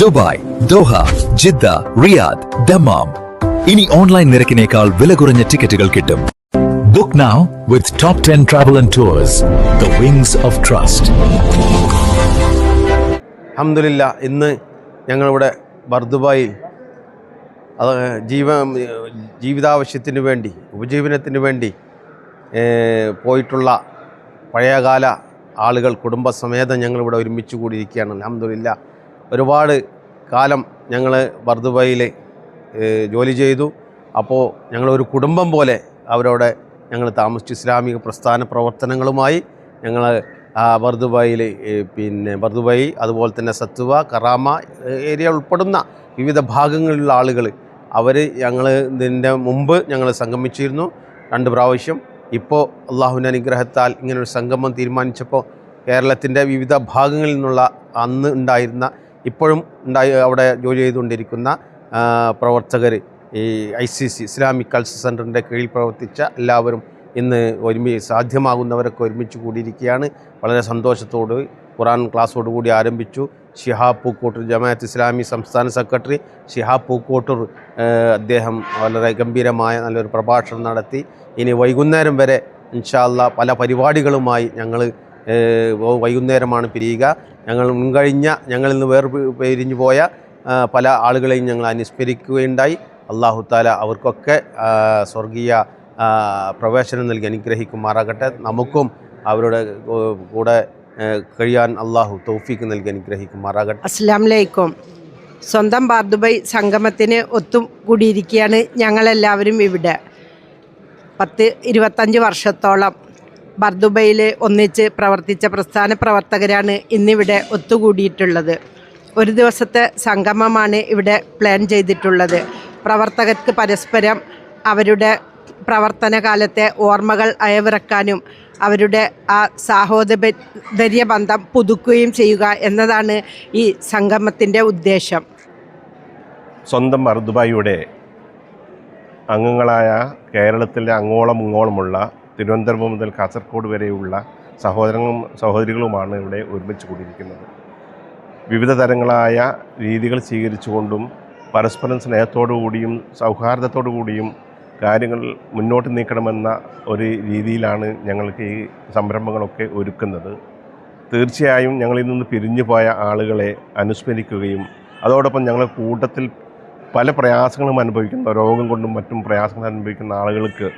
Dubai Doha Jeddah Riyadh Dammam ഇനി online നിരക്കിനേക്കാൾ വില കുറഞ്ഞ ടിക്കറ്റുകൾ കിട്ടും. Book now with top ten travel and tours the wings of trust അഹമ്മദില്ല ഇന്ന് ഞങ്ങളിവിടെ ബർദുബായിൽ അത് ജീവ ജീവിതാവശ്യത്തിന് വേണ്ടി ഉപജീവനത്തിന് വേണ്ടി പോയിട്ടുള്ള പഴയകാല ആളുകൾ കുടുംബസമേതം ഞങ്ങളിവിടെ ഒരുമിച്ച് കൂടിയിരിക്കുകയാണ്. അലഹമില്ല ഒരുപാട് കാലം ഞങ്ങൾ ബർദുബായിൽ ജോലി ചെയ്തു. അപ്പോൾ ഞങ്ങളൊരു കുടുംബം പോലെ അവരോടെ ഞങ്ങൾ താമസിച്ചു. ഇസ്ലാമിക പ്രസ്ഥാന പ്രവർത്തനങ്ങളുമായി ഞങ്ങൾ ബർദുബായിൽ പിന്നെ ബർദുബായി അതുപോലെ തന്നെ സത്വ കറാമ ഏരിയ ഉൾപ്പെടുന്ന വിവിധ ഭാഗങ്ങളിലുള്ള ആളുകൾ അവർ ഞങ്ങൾ ഇതിന്റെ മുമ്പ് ഞങ്ങൾ സംഗമിച്ചിരുന്നു രണ്ട് പ്രാവശ്യം. ഇപ്പോൾ അള്ളാഹുവിന്റെ അനുഗ്രഹത്താൽ ഇങ്ങനൊരു സംഗമം തീരുമാനിച്ചപ്പോൾ കേരളത്തിന്റെ വിവിധ ഭാഗങ്ങളിൽ നിന്നുള്ള അന്ന് ഉണ്ടായിരുന്ന ഇപ്പോഴും ഉണ്ടായി അവിടെ ജോലി ചെയ്തുകൊണ്ടിരിക്കുന്ന പ്രവർത്തകർ ഈ I C C Islamic culture സെന്ററിന്റെ കീഴിൽ പ്രവർത്തിച്ച എല്ലാവരും ഇന്ന് ഒരുമി സാധ്യമാകുന്നവരൊക്കെ ഒരുമിച്ച് കൂടിയിരിക്കുകയാണ്. വളരെ സന്തോഷത്തോട് ഖുറാൻ ക്ലാസ്സോടുകൂടി ആരംഭിച്ചു. ഷിഹാബ് പൂക്കോട്ടൂർ ജമാഅത്ത് ഇസ്ലാമി സംസ്ഥാന സെക്രട്ടറി ഷിഹാബ് പൂക്കോട്ടൂർ അദ്ദേഹം വളരെ ഗംഭീരമായ നല്ലൊരു പ്രഭാഷണം നടത്തി. ഇനി വൈകുന്നേരം വരെ ഇൻഷാല്ല പല പരിപാടികളുമായി ഞങ്ങൾ വൈകുന്നേരമാണ് പിരിയുക. ഞങ്ങൾ മുൻകഴിഞ്ഞ ഞങ്ങളിൽ നിന്ന് വേർ പിരിഞ്ഞു പോയ പല ആളുകളെയും ഞങ്ങൾ അനുസ്മരിക്കുകയുണ്ടായി. അള്ളാഹു താല അവർക്കൊക്കെ സ്വർഗീയ പ്രവേശനം നൽകി അനുഗ്രഹിക്കുമാറാകട്ടെ. നമുക്കും അവരുടെ കൂടെ കഴിയാൻ അള്ളാഹു തൗഫീക്ക് നൽകി അനുഗ്രഹിക്കുമാറാകട്ടെ. അസ്സാം വലൈക്കും സ്വന്തം ബാർദുബൈ സംഗമത്തിന് ഒത്തുകൂടിയിരിക്കുകയാണ് ഞങ്ങളെല്ലാവരും ഇവിടെ. പത്ത് ഇരുപത്തഞ്ച് വർഷത്തോളം ബർദുബൈയിൽ ഒന്നിച്ച് പ്രവർത്തിച്ച പ്രസ്ഥാന പ്രവർത്തകരാണ് ഇന്നിവിടെ ഒത്തുകൂടിയിട്ടുള്ളത്. ഒരു ദിവസത്തെ സംഗമമാണ് ഇവിടെ പ്ലാൻ ചെയ്തിട്ടുള്ളത്. പ്രവർത്തകർക്ക് പരസ്പരം അവരുടെ പ്രവർത്തന കാലത്തെ ഓർമ്മകൾ അയവിറക്കാനും അവരുടെ ആ സാഹോദര്യ ബന്ധം പുതുക്കുകയും ചെയ്യുക എന്നതാണ് ഈ സംഗമത്തിന്റെ ഉദ്ദേശം. സ്വന്തം മർദുബായിയുടെ അംഗങ്ങളായ കേരളത്തിലെ അങ്ങോളം ഇങ്ങോളമുള്ള തിരുവനന്തപുരം മുതൽ കാസർഗോഡ് വരെയുള്ള സഹോദരങ്ങളും സഹോദരികളുമാണ് ഇവിടെ ഒരുമിച്ച് കൂടിയിരിക്കുന്നത്. വിവിധ തരങ്ങളായ രീതികൾ സ്വീകരിച്ചുകൊണ്ടും പരസ്പരം സ്നേഹത്തോടു കൂടിയും സൗഹാർദ്ദത്തോടു കൂടിയും കാര്യങ്ങൾ മുന്നോട്ട് നീക്കണമെന്ന ഒരു രീതിയിലാണ് ഞങ്ങൾക്ക് ഈ സംരംഭങ്ങളൊക്കെ ഒരുക്കുന്നത്. തീർച്ചയായും ഞങ്ങളിൽ നിന്ന് പിരിഞ്ഞു പോയ ആളുകളെ അനുസ്മരിക്കുകയും അതോടൊപ്പം ഞങ്ങൾ കൂട്ടത്തിൽ പല പ്രയാസങ്ങളും അനുഭവിക്കുന്ന രോഗം കൊണ്ടും മറ്റും പ്രയാസങ്ങൾ അനുഭവിക്കുന്ന ആളുകൾക്ക്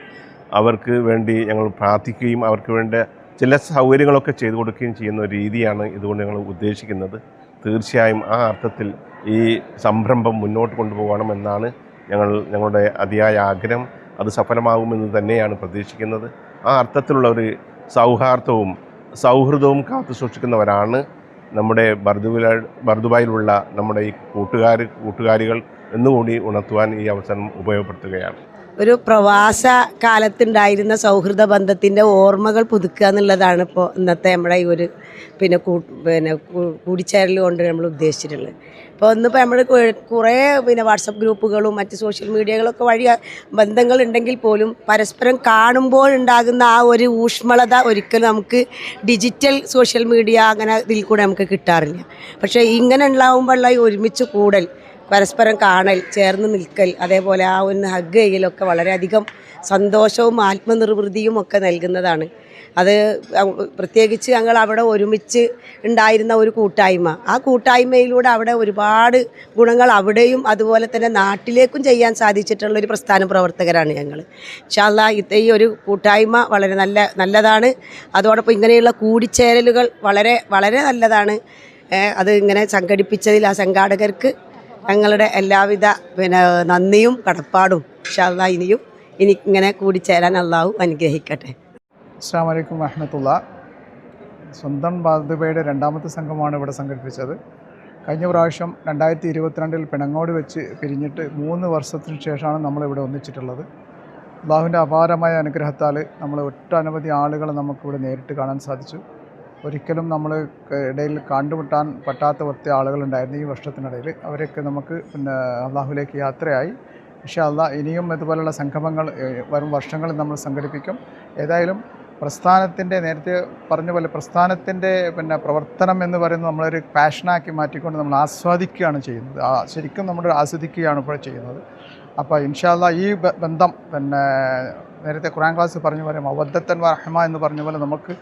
അവർക്ക് വേണ്ടി ഞങ്ങൾ പ്രാർത്ഥിക്കുകയും അവർക്ക് വേണ്ട ചില സൗകര്യങ്ങളൊക്കെ ചെയ്തു കൊടുക്കുകയും ചെയ്യുന്ന ഒരു രീതിയാണ് ഇതുകൊണ്ട് ഞങ്ങൾ ഉദ്ദേശിക്കുന്നത്. തീർച്ചയായും ആ അർത്ഥത്തിൽ ഈ സംരംഭം മുന്നോട്ട് കൊണ്ടുപോകണമെന്നാണ് ഞങ്ങൾ ഞങ്ങളുടെ അതിയായ ആഗ്രഹം. അത് സഫലമാകുമെന്ന് തന്നെയാണ് പ്രതീക്ഷിക്കുന്നത്. ആ അർത്ഥത്തിലുള്ള ഒരു സൗഹാർദ്ദവും സൗഹൃദവും കാത്തു സൂക്ഷിക്കുന്നവരാണ് നമ്മുടെ ബർദുവില ബർദുബായിലുള്ള നമ്മുടെ ഈ കൂട്ടുകാർ കൂട്ടുകാരികൾ എന്നുകൂടി ഉണർത്തുവാൻ ഈ അവസരം ഉപയോഗപ്പെടുത്തുകയാണ്. ഒരു പ്രവാസ കാലത്തുണ്ടായിരുന്ന സൗഹൃദ ബന്ധത്തിന്റെ ഓർമ്മകൾ പുതുക്കുക എന്നുള്ളതാണ് ഇപ്പോൾ ഇന്നത്തെ നമ്മുടെ ഈ ഒരു പിന്നെ കൂ പിന്നെ കൂടിച്ചേരൽ കൊണ്ട് നമ്മൾ ഉദ്ദേശിച്ചിട്ടുള്ളത്. ഇപ്പോൾ ഇന്നിപ്പോൾ നമ്മൾ കുറേ പിന്നെ വാട്സപ്പ് ഗ്രൂപ്പുകളും മറ്റ് സോഷ്യൽ മീഡിയകളൊക്കെ വഴി ബന്ധങ്ങളുണ്ടെങ്കിൽ പോലും പരസ്പരം കാണുമ്പോഴുണ്ടാകുന്ന ആ ഒരു ഊഷ്മളത ഒരിക്കലും നമുക്ക് ഡിജിറ്റൽ സോഷ്യൽ മീഡിയ അങ്ങനെ ഇതിൽ കൂടെ നമുക്ക് കിട്ടാറില്ല. പക്ഷേ ഇങ്ങനെ ഉണ്ടാകുമ്പോഴുള്ള ഈ ഒരുമിച്ച് കൂടൽ പരസ്പരം കാണൽ ചേർന്ന് നിൽക്കൽ അതേപോലെ ആ ഒന്ന് ഹഗ് ചെയ്യലൊക്കെ വളരെയധികം സന്തോഷവും ആത്മനിർവൃതിയും ഒക്കെ നൽകുന്നതാണ്. അത് പ്രത്യേകിച്ച് ഞങ്ങൾ അവിടെ ഒരുമിച്ച് ഉണ്ടായിരുന്ന ഒരു കൂട്ടായ്മ. ആ കൂട്ടായ്മയിലൂടെ അവിടെ ഒരുപാട് ഗുണങ്ങൾ അവിടെയും അതുപോലെ തന്നെ നാട്ടിലേക്കും ചെയ്യാൻ സാധിച്ചിട്ടുള്ള ഒരു പ്രസ്ഥാന പ്രവർത്തകരാണ് ഞങ്ങൾ. ഷാല ഇത് ഈ ഒരു കൂട്ടായ്മ വളരെ നല്ല നല്ലതാണ്. അതോടൊപ്പം ഇങ്ങനെയുള്ള കൂടിച്ചേരലുകൾ വളരെ വളരെ നല്ലതാണ്. അത് ഇങ്ങനെ സംഘടിപ്പിച്ചതിൽ ആ സംഘാടകർക്ക് ഞങ്ങളുടെ എല്ലാവിധ പിന്നെ നന്ദിയും കടപ്പാടും ഷാ ഇനിയും ഇനി ഇങ്ങനെ കൂടിച്ചേരാൻ അള്ളാഹു അനുഗ്രഹിക്കട്ടെ. അസ്സാം വലൈക്കും വഹമത്തുള്ള സ്വന്തം ബാധുബയുടെ രണ്ടാമത്തെ സംഘമാണ് ഇവിടെ സംഘടിപ്പിച്ചത്. കഴിഞ്ഞ പ്രാവശ്യം രണ്ടായിരത്തി ഇരുപത്തിരണ്ടിൽ പിണങ്ങോട് വെച്ച് പിരിഞ്ഞിട്ട് മൂന്ന് വർഷത്തിന് ശേഷമാണ് നമ്മളിവിടെ ഒന്നിച്ചിട്ടുള്ളത്. അള്ളാഹുവിന്റെ അപാരമായ അനുഗ്രഹത്താൽ നമ്മൾ ഒട്ടനവധി ആളുകളെ നമുക്കിവിടെ നേരിട്ട് കാണാൻ സാധിച്ചു. ഒരിക്കലും നമ്മൾ ഇടയിൽ കണ്ടുമുട്ടാൻ പറ്റാത്ത ഒത്തിരി ആളുകളുണ്ടായിരുന്നു ഈ വർഷത്തിനിടയിൽ. അവരൊക്കെ നമുക്ക് പിന്നെ അള്ളാഹുലേക്ക് യാത്രയായി. പക്ഷേ അള്ളാ ഇനിയും ഇതുപോലെയുള്ള സംഗമങ്ങൾ വരും വർഷങ്ങളിൽ നമ്മൾ സംഘടിപ്പിക്കും. ഏതായാലും പ്രസ്ഥാനത്തിന്റെ നേരത്തെ പറഞ്ഞ പോലെ പ്രസ്ഥാനത്തിന്റെ പിന്നെ പ്രവർത്തനം എന്ന് പറയുന്നത് നമ്മളൊരു പാഷനാക്കി മാറ്റിക്കൊണ്ട് നമ്മൾ ആസ്വാദിക്കുകയാണ് ചെയ്യുന്നത്. ശരിക്കും നമ്മൾ ആസ്വദിക്കുകയാണ് ഇപ്പോൾ ചെയ്യുന്നത്. അപ്പോൾ ഇൻഷാല്ല ഈ ബന്ധം പിന്നെ നേരത്തെ ഖുറാൻ ക്ലാസ് പറഞ്ഞ പോലെ അവദ്ധത്തൻ റഹ്മ എന്ന് പറഞ്ഞ പോലെ നമുക്ക്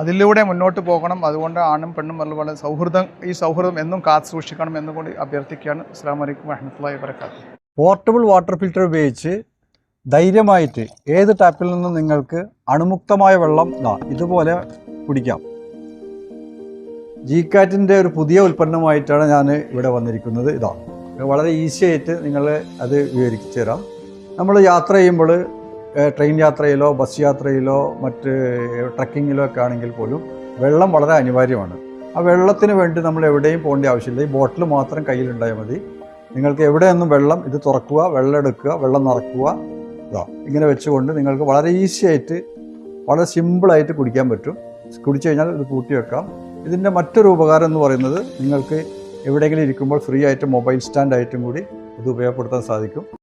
അതിലൂടെ മുന്നോട്ട് പോകണം. അതുകൊണ്ട് ആണും പെണ്ണും അതുപോലെ സൗഹൃദം ഈ സൗഹൃദം എന്നും കാത്തു സൂക്ഷിക്കണം എന്നുകൂടി അഭ്യർത്ഥിക്കുകയാണ്. അസ്സാം വലൈക്കും വഹമ്മത്തുള്ളി വരക്കാത്ത പോർട്ടബിൾ വാട്ടർ ഫിൽറ്റർ ഉപയോഗിച്ച് ധൈര്യമായിട്ട് ഏത് ടാപ്പിൽ നിന്നും നിങ്ങൾക്ക് അണുമുക്തമായ വെള്ളം ഇതുപോലെ കുടിക്കാം. ജീക്കാറ്റിന്റെ ഒരു പുതിയ ഉൽപ്പന്നമായിട്ടാണ് ഞാൻ ഇവിടെ വന്നിരിക്കുന്നത്. ഇതാണ് വളരെ ഈസി ആയിട്ട് നിങ്ങൾ അത് വിവരിച്ചു തരാം. നമ്മൾ യാത്ര ചെയ്യുമ്പോൾ ട്രെയിൻ യാത്രയിലോ ബസ് യാത്രയിലോ മറ്റ് ട്രക്കിങ്ങിലോ ഒക്കെ ആണെങ്കിൽ പോലും വെള്ളം വളരെ അനിവാര്യമാണ്. ആ വെള്ളത്തിന് വേണ്ടി നമ്മൾ എവിടെയും പോകേണ്ട ആവശ്യമില്ല. ഈ ബോട്ടിൽ മാത്രം കയ്യിലുണ്ടായാൽ മതി. നിങ്ങൾക്ക് എവിടെയൊന്നും വെള്ളം ഇത് തുറക്കുക വെള്ളം എടുക്കുക വെള്ളം നിറക്കുക ഇതാ ഇങ്ങനെ വെച്ചുകൊണ്ട് നിങ്ങൾക്ക് വളരെ ഈസി ആയിട്ട് വളരെ സിമ്പിളായിട്ട് കുടിക്കാൻ പറ്റും. കുടിച്ചു കഴിഞ്ഞാൽ ഇത് കൂട്ടി വെക്കാം. ഇതിന്റെ മറ്റൊരു ഉപകാരം എന്ന് പറയുന്നത് നിങ്ങൾക്ക് എവിടെയെങ്കിലും ഇരിക്കുമ്പോൾ ഫ്രീ ആയിട്ട് മൊബൈൽ സ്റ്റാൻഡ് ആയിട്ടും കൂടി ഇത് ഉപയോഗപ്പെടുത്താൻ സാധിക്കും.